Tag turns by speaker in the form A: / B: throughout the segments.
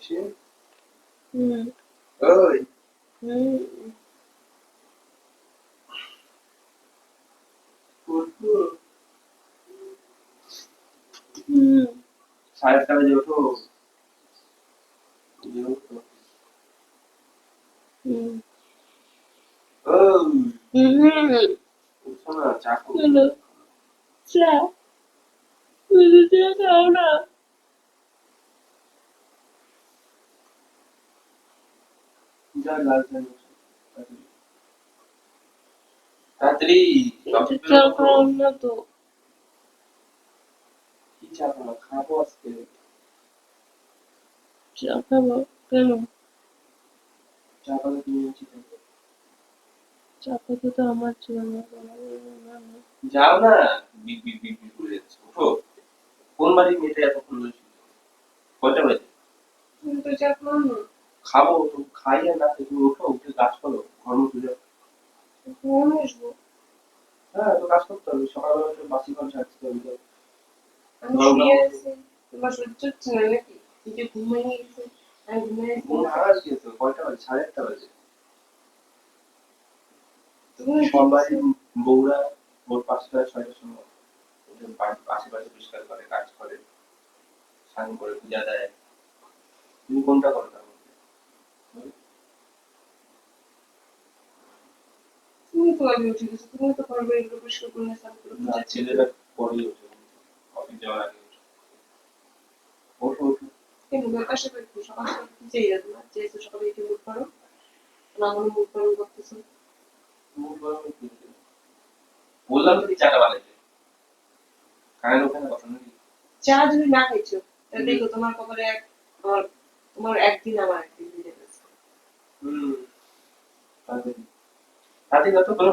A: এসে
B: হুম
A: ওই
B: হুম
A: উঠবো
B: হুম
A: সাড়ে আটটা বাজে ওঠো যে উঠো।
B: হুম
A: ওই
B: হুম
A: উঠো না চা করব।
B: হ্যালো চা বলে চা খাও না
A: যা লাল চা নিয়ে এসো। তাড়াতাড়ি
B: না তো
A: খাব খাব আজকে?
B: চা খাব। কেন?
A: চা পাতা কিনে এনেছি খাব।
B: তো। আমার
A: যাও না। করে কোন বাড়ি মেয়েটা শুয়ে কয়টা বাজে?
B: তুমি তো চা খাও না
A: খাব তো খাই আর না তুমি ওঠো উঠে কাজ করো ঘর পুজো
B: আসব।
A: হ্যাঁ তো কাজ করতে হবে সকালবেলা একটু বাসি ঘর ছাড়তে হবে।
B: তোমার সহ্য হচ্ছে না নাকি? যে ঘুমাই গেছে আমি ঘুমাই
A: ঘুম ভাঙার কি আছে? কয়টা বাজে? সাড়ে আটটা বাজে।
B: তুমি
A: সব বাড়ির বউরা ভোর পাঁচটা ছয়টার সময় আশেপাশে পরিষ্কার করে কাজ করে স্নান করে পূজা দেয়। তুমি কোনটা করো তার মধ্যে?
B: তুমি তো আগে উঠে গেছো তুমি তো পারবে এগুলো পরিষ্কার করে স্নান করে
A: না ছেলেরা পরেই ওঠে অফিস যাওয়ার আগে ওঠে ওঠো
B: কেন কি সকাল সকাল চাই না যেহেতু সকালে উঠে মুখ করো না আমার মুখ করো করতেছো।
A: বললাম তো কি চাটা বানাইতে? কানের ওখানে কথা নাকি?
B: চা যদি না খাইছো তাহলে দেখো তোমার কপালে এক তোমার একদিন আমার একদিন মিলে গেছে।
A: হুম। তাড়াতাড়ি তাড়াতাড়ি কত করো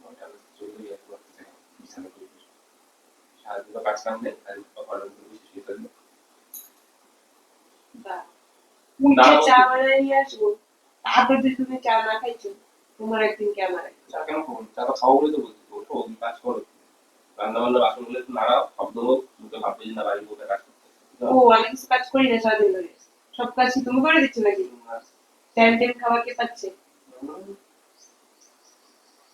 A: নয়টা বাজে, চললেই এক বাজছে। বিছানা করে বসো। সারাদিন তো কাজ কাম নেই, খালি কপালের উপর বসে শুয়ে থাকবে।
B: বা
A: না,
B: চা বানাই নিয়ে আসব তারপর যদি তুমি না খাইছো তোমার একদিন কে আমার
A: চা কেন চা তো খাব বলেই তো বলছি। ওঠো, কাজ করো। রান্না বান্না বাসনগুলো একটু নাড়াও, শব্দ হোক, মুখে ভাববে না বাড়ির বউটা কাজ
B: ও আমি কিছু কাজ করি না সারাদিন ধরে সব কাজ তুমি করে দিচ্ছ নাকি টাইম টাইম খাবার কে পাচ্ছে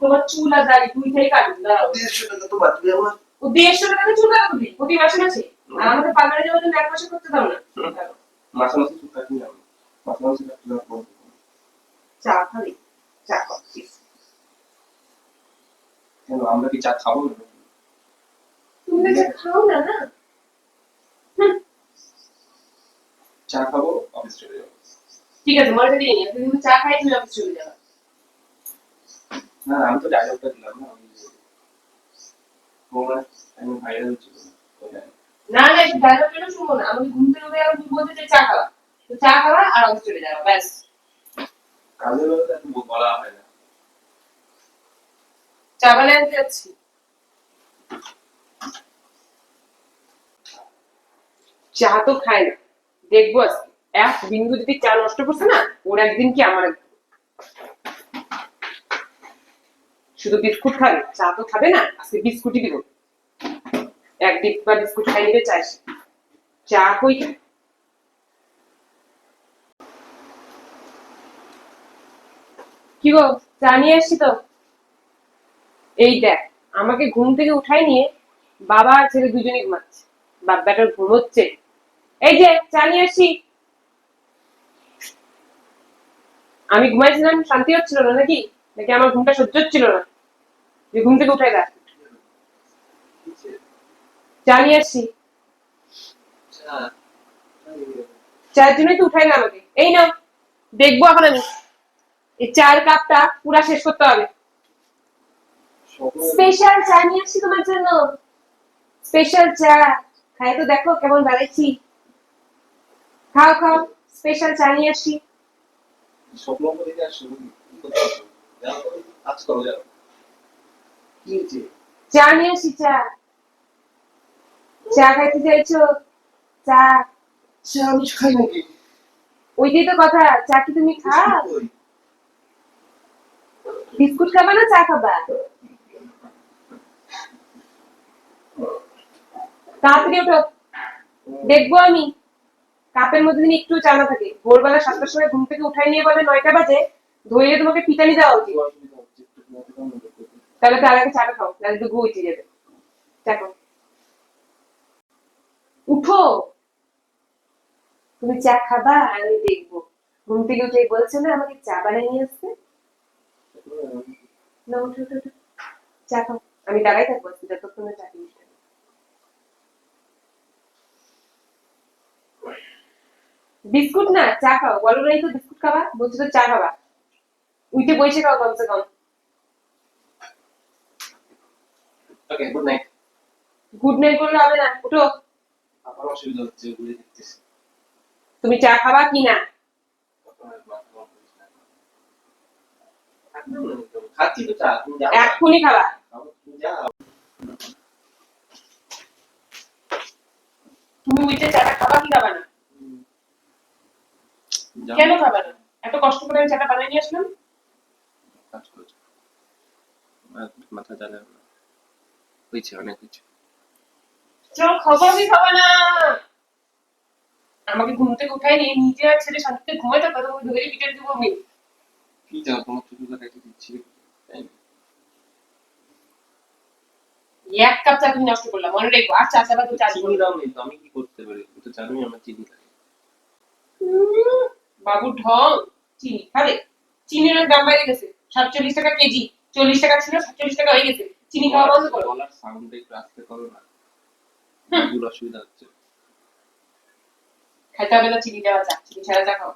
B: তোমার চুল আর দাড়ি দুইটাই কাটুন দাঁড়াও।
A: দেড়শো টাকা তো বাঁচবে আমার।
B: ও দেড়শো টাকা চুল কাটবে প্রতি মাসে মাসে। আর আমাদের পার্লারে যাওয়ার জন্য এক মাসে করতে দাও না।
A: মাসে মাসে চুল। মাসে মাসে
B: চা খাবি চা খাচ্ছি
A: কেন, আমরা কি চা খাব না?
B: তুমি চা খাও না না? হুম,
A: চা খাব অফিস চলে যাব।
B: ঠিক আছে মনে দিয়ে তুমি চা খাই তুমি অফিস চলে যাবে।
A: না আমি তো ডায়লগটা দিলাম না আমি ভাইরাল হচ্ছিল
B: না না একটু শুনব না আমি ঘুম থেকে উঠে আমি বলতে চাই চা খাওয়া। তো চা খাওয়া আর অফিস চলে যাওয়া ব্যাস।
A: কাজের বেলা তো বলা হয় না।
B: চা বানিয়ে যাচ্ছি। চা তো খায় না। দেখব আজকে। এক বিন্দু যদি চা নষ্ট করছে না ওর একদিন কি আমার একদিন। শুধু বিস্কুট খাবে, চা তো খাবে না, আজকে বিস্কুটই দিব। এক ডিব্বা বিস্কুট খাই নিবে চা কই কি গো, চা নিয়ে আসছি তো? এই দেখ, আমাকে ঘুম থেকে উঠাই নিয়ে বাবা আর ছেলে দুজনেই ঘুমাচ্ছে। বাপ বেটার ঘুমোচ্ছে এই যে, চা নিয়ে আসছি। আমি ঘুমাইছিলাম, শান্তি হচ্ছিল না নাকি? নাকি আমার ঘুমটা সহ্য হচ্ছিল না? ঘুম থেকে চা নিয়ে আসছি। চায়ের জন্যই তো উঠাই না আমাকে। এই না দেখব এখন আমি। এই চায়ের কাপটা পুরা শেষ করতে হবে। স্পেশাল চা নিয়ে আসছি তোমার জন্য। স্পেশাল চা। খাই তো দেখো কেমন বানাইছি খাও খাও। স্পেশাল চা নিয়ে আসছি।
A: স্বপ্ন করে কাজ যাও। কি
B: চা নিয়ে আসি চা। চা খাইতে চাইছো? চা।
A: সে আমি খাই নাকি
B: ওইটাই তো কথা চা কি তুমি খাও? বিস্কুট। খাবা না চা খাবা? তাড়াতাড়ি ওঠো। দেখব আমি। কাপের মধ্যে দিন একটু চা না থাকে। ভোরবেলা সাতটার সময় ঘুম থেকে উঠাই নিয়ে বলে নয়টা বাজে ধরে তোমাকে পিটানি দেওয়া উচিত। তাহলে তার আগে চাটা খাও, তাহলে তো ঘু উঠে যাবে। চা খাও। উঠো। তুমি চা খাবা আর আমি দেখব। ঘুম থেকে উঠে বলছে না, আমাকে চা বানিয়ে নিয়ে আসতে? না। চা খাও। আমি দাঁড়াই থাকব যতক্ষণ চা জিনিসটা বিস্কুট না, চা খাও। বলো নাই তো, বিস্কুট খাবা? বলছো তো চা খাবা। উইটে বসে খাও, কমসে কম।
A: Okay good night
B: good night করলে হবে না উঠো
A: আমার অসুবিধা হচ্ছে ঘুরে দেখতেছি।
B: তুমি চা খাবা কি না?
A: খাচ্ছি তো চা তুমি যাও।
B: এক্ষুনি খাবা।
A: তুমি যাও।
B: তুমি উইটে চাটা খাবা কি খাবা না? কেন খাবা না? এত কষ্ট করে আমি চাটা বানিয়ে নিয়ে আসলাম?
A: মাথা জ্বালা হয়েছে অনেক হয়েছে
B: চলো খাব কি খাবা না। আমাকে ঘুম থেকে উঠাই নিয়ে নিজে আর ছেলে শান্তিতে ঘুমাই থাকবে তো ধরে পিটার দিব আমি
A: কি যাও তোমার করে রেখে দিচ্ছি।
B: এক কাপ চা তুমি নষ্ট করলাম মনে রেখো। আর চা চাবা তো চা দিব
A: চিনি দাও নেই তো আমি কি করতে পারি? তুমি তো জানোই আমার চিনি লাগে।
B: বাবু ঢং। চিনি খাবে চিনির দাম বেড়ে গেছে। সাতচল্লিশ টাকা কেজি। চল্লিশ টাকা ছিল সাতচল্লিশ টাকা হয়ে গেছে। চিনি খাওয়া বন্ধ করো
A: বলার সাউন্ডে একটু আস্তে করো না। দূর অসুবিধা হচ্ছে।
B: খেতে হবে না চিনি দেওয়া চা চিনি ছাড়া চা খাও